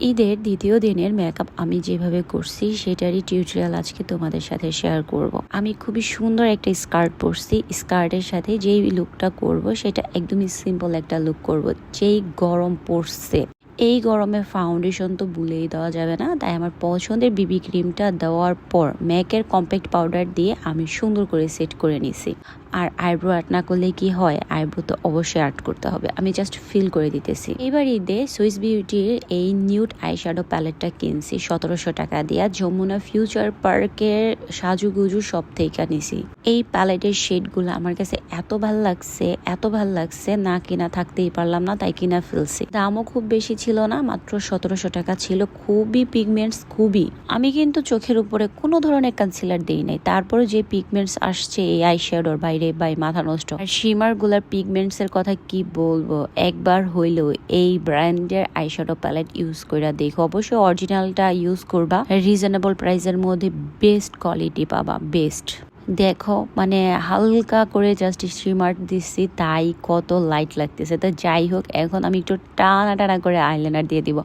ঈদের দ্বিতীয় দিনের মেকআপ আমি যেভাবে করছি, সেটারই টিউটোরিয়াল আজকে তোমাদের সাথে শেয়ার করব। আমি খুবই সুন্দর একটা স্কার্ট পরছি স্কার্টের সাথে যেই লুকটা করব, সেটা একদমই সিম্পল একটা লুক করব, যেই গরম পড়ছে এই গরমে ফাউন্ডেশন তো ভুলেই দেওয়া যাবে না। তাই আমার পছন্দের বিবি ক্রিমটা দেওয়ার পর ম্যাকের কম্প্যাক্ট পাউডার দিয়ে আমি সুন্দর করে সেট করে নিছি। আর আইব্রো আর্ট না করলে কি হয়? আইব্রো তো অবশ্যই আর্ট করতে হবে। আমি জাস্ট ফিল করে দিতেছি। এবার ঈদে সুইস বিউটির এই নিউড আইশ্যাডো প্যালেটটা কিনছি। সতেরোশো টাকা দিয়া যমুনা ফিউচার পার্কের সাজুগুজু সব থেকে নিছি। এই প্যালেটের শেডগুলো আমার কাছে এত ভালো লাগছে, এত ভালো লাগছে, না কিনা থাকতেই পারলাম না, তাই কিনা ফেলছি। দামও খুব বেশি ছিল না, মাত্র সতেরোশো টাকা ছিল। খুবই পিগমেন্টস খুবই। আমি কিন্তু চোখের উপরে কোনো ধরনের কনসিলার দিই নাই। তারপরে যে পিগমেন্টস আসছে, এই আইশ্যাডোর বাইরে বাই মাথা নষ্ট। আর শিমারগুলার পিগমেন্টস এর কথা কি বলব? একবার হইলেও এই ব্র্যান্ডের আইশ্যাডো প্যালেট ইউজ করে দেখো। অবশ্যই অরিজিনালটা ইউজ করবা। রিজনেবল প্রাইসের মধ্যে বেস্ট কোয়ালিটি পাবা বেস্ট দেখো মানে হালকা করে জাস্ট স্টিমার দিচ্ছি, তাই কত লাইট লাগতেছে। তো যাই হোক, এখন আমি একটু টানা টানা করে আইলাইনার দিয়ে দিব।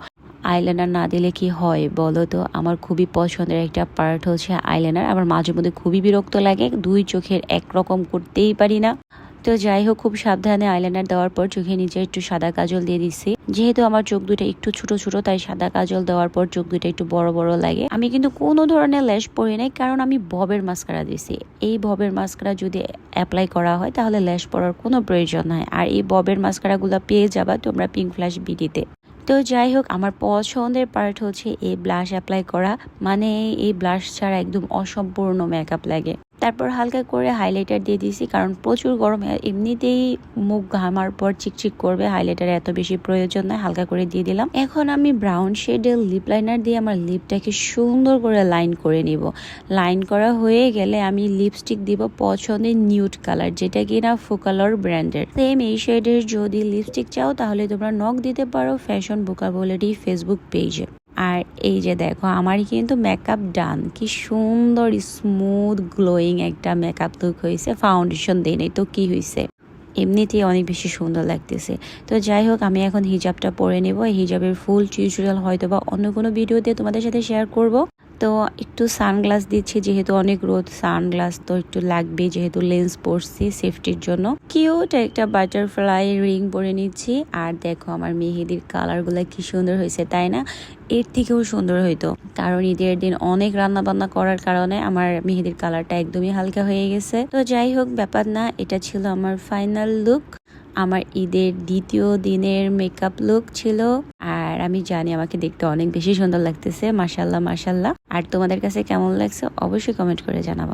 আইলাইনার না দিলে কি হয় বলো তো? আমার খুবই পছন্দের একটা পার্ট হচ্ছে আইলাইনার আমার মাঝে মধ্যে খুবই বিরক্ত লাগে, দুই চোখের একরকম করতেই পারি না। তো যাই হোক, খুব সাবধানে আইলাইনার দেওয়ার পর চোখে নিচে একটু সাদা কাজল দিয়ে দিচ্ছি যেহেতু আমার চোখ দুটো একটু ছোট ছোট, তাই সাদা কাজল দেওয়ার পর চোখ দুটো একটু বড় বড় লাগে। আমি কিন্তু কোনো ধরনের ল্যাশ পরি নাই, কারণ আমি ববের মাস্কারা দিছি। এই ববের মাস্কারা যদি অ্যাপ্লাই করা হয়, তাহলে ল্যাশ পরার কোনো প্রয়োজন নাই। আর এই ববের মাস্কারাগুলো পেয়ে যাবা তোমরা পিঙ্ক ফ্ল্যাশ বিডিতে তো যাই হোক, আমার পছন্দের পার্ট হচ্ছে এই ব্লাশ অ্যাপ্লাই করা। মানে এই ব্লাশ ছাড়া একদম অসম্পূর্ণ মেকআপ লাগে। তারপর হালকা করে হাইলাইটার দিয়ে দিয়েছি, কারণ প্রচুর গরম এমনিতেই মুখ ঘামার পর চিকচিক করবে হাইলাইটার এত বেশি প্রয়োজন নয়, হালকা করে দিয়ে দিলাম। এখন আমি ব্রাউন শেডের লিপ লাইনার দিয়ে আমার লিপটাকে সুন্দর করে লাইন করে নিব। লাইন করা হয়ে গেলে আমি লিপস্টিক দিব পছন্দের নিউড কালার যেটা কিনা ফোকালর ব্র্যান্ডের সেম এই শেডের যদি লিপস্টিক চাও, তাহলে তোমরা নখ দিতে পারো ফ্যাশন বোকাবলিটি ফেসবুক পেজে আর এই যে দেখো, আমারই কিন্তু মেকআপ ডান কি সুন্দর স্মুথ গ্লোয়িং একটা মেকআপ লুক হয়েছে ফাউন্ডেশন দিয়ে নেই। তো কি হয়েছে? এমনিতেই অনেক বেশি সুন্দর লাগতেছে। তো যাই হোক, আমি এখন হিজাবটা পরে নেব। এই হিজাবের ফুল টিউটোরিয়াল হয়তো বা অন্য কোনো ভিডিও দিয়ে তোমাদের সাথে শেয়ার করব। তো একটু সানগ্লাস দিচ্ছি, যেহেতু অনেক রোদ, সানগ্লাস তো একটু লাগবে যেহেতু লেন্স পরছি সেফটির জন্য। কিউট একটা বাটারফ্লাই রিং পরে নিচ্ছি। আর দেখো আমার মেহেদির কালারগুলো কি সুন্দর হয়েছে, তাই না? এর থেকেও সুন্দর হইতো। কারণ ঈদের দিন অনেক রান্না বান্না করার কারণে আমার মেহেদির কালারটা একদমই হালকা হয়ে গেছে। তো যাই হোক, ব্যাপার না, এটা ছিল আমার ফাইনাল লুক আমার ঈদের দ্বিতীয় দিনের মেকআপ লুক ছিল। আমি জানি আমাকে দেখতে অনেক বেশি সুন্দর লাগতেছে মাসাল্লাহ মাসাল্লাহ আর তোমাদের কাছে কেমন লাগছে অবশ্যই কমেন্ট করে জানাব।